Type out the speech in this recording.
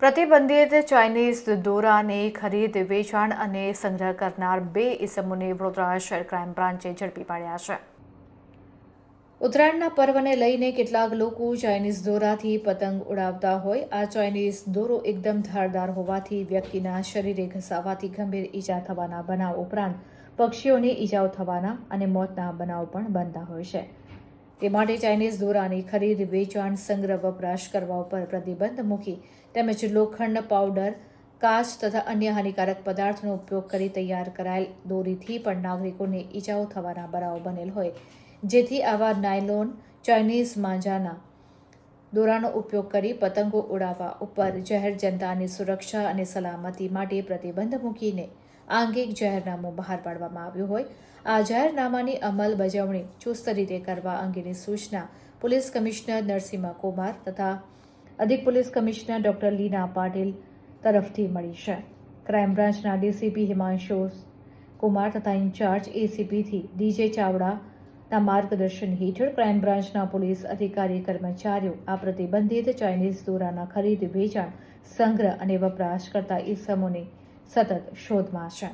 પ્રતિબંધિત ચાઇનીઝ દોરાની ખરીદ, વેચાણ અને સંગ્રહ કરનાર બે ઇસમોને વડોદરા શહેર ક્રાઇમ બ્રાન્ચે ઝડપી પાડ્યા છે. ઉત્તરાયણના પર્વને લઈને કેટલાક લોકો ચાઇનીઝ દોરાથી પતંગ ઉડાવતા હોય. આ ચાઇનીઝ દોરો એકદમ ધારદાર હોવાથી વ્યક્તિના શરીરે ઘસાવાથી ગંભીર ઈજા થવાના બનાવ ઉપરાંત પક્ષીઓને ઈજાઓ થવાના અને મોતના બનાવ પણ બનતા હોય છે. તે માટે ચાઇનીઝ દોરાની ખરીદ, વેચાણ, સંગ્રહ, વપરાશ કરવા ઉપર પ્રતિબંધ મૂકી તેમજ લોખંડ પાવડર, કાચ તથા અન્ય હાનિકારક પદાર્થનો ઉપયોગ કરી તૈયાર કરાયેલ દોરીથી પણ નાગરિકોને ઈજાઓ થવાના બનાવ બનેલ હોય. જેથી આવા નાયલોન, ચાઇનીઝ માંજાના દોરાનો ઉપયોગ કરી પતંગો ઉડાવવા ઉપર જાહેર જનતાની સુરક્ષા અને સલામતી માટે પ્રતિબંધ મૂકીને આ અંગે જાહેરનામું બહાર પાડવામાં આવ્યું હોય. આ જાહેરનામાની અમલ બજાવણી ચુસ્ત રીતે કરવા અંગેની સૂચના પોલીસ કમિશનર નરસિંહ કુમાર તથા અધિક police commissioner doctor Leena Patil તરફથી મળી છે. ક્રાઇમ બ્રાન્ચના ડીસીપી હિમાંશુ કુમાર તથા ઇન્ચાર્જ એસીપીથી ડીજે ચાવડાના માર્ગદર્શન હેઠળ ક્રાઇમ બ્રાન્ચના પોલીસ અધિકારી કર્મચારીઓ આ પ્રતિબંધિત ચાઇનીઝ દોરાના ખરીદ, વેચાણ, સંગ્રહ અને વપરાશ કરતા ઇસમોની સતત શોધમાં છે.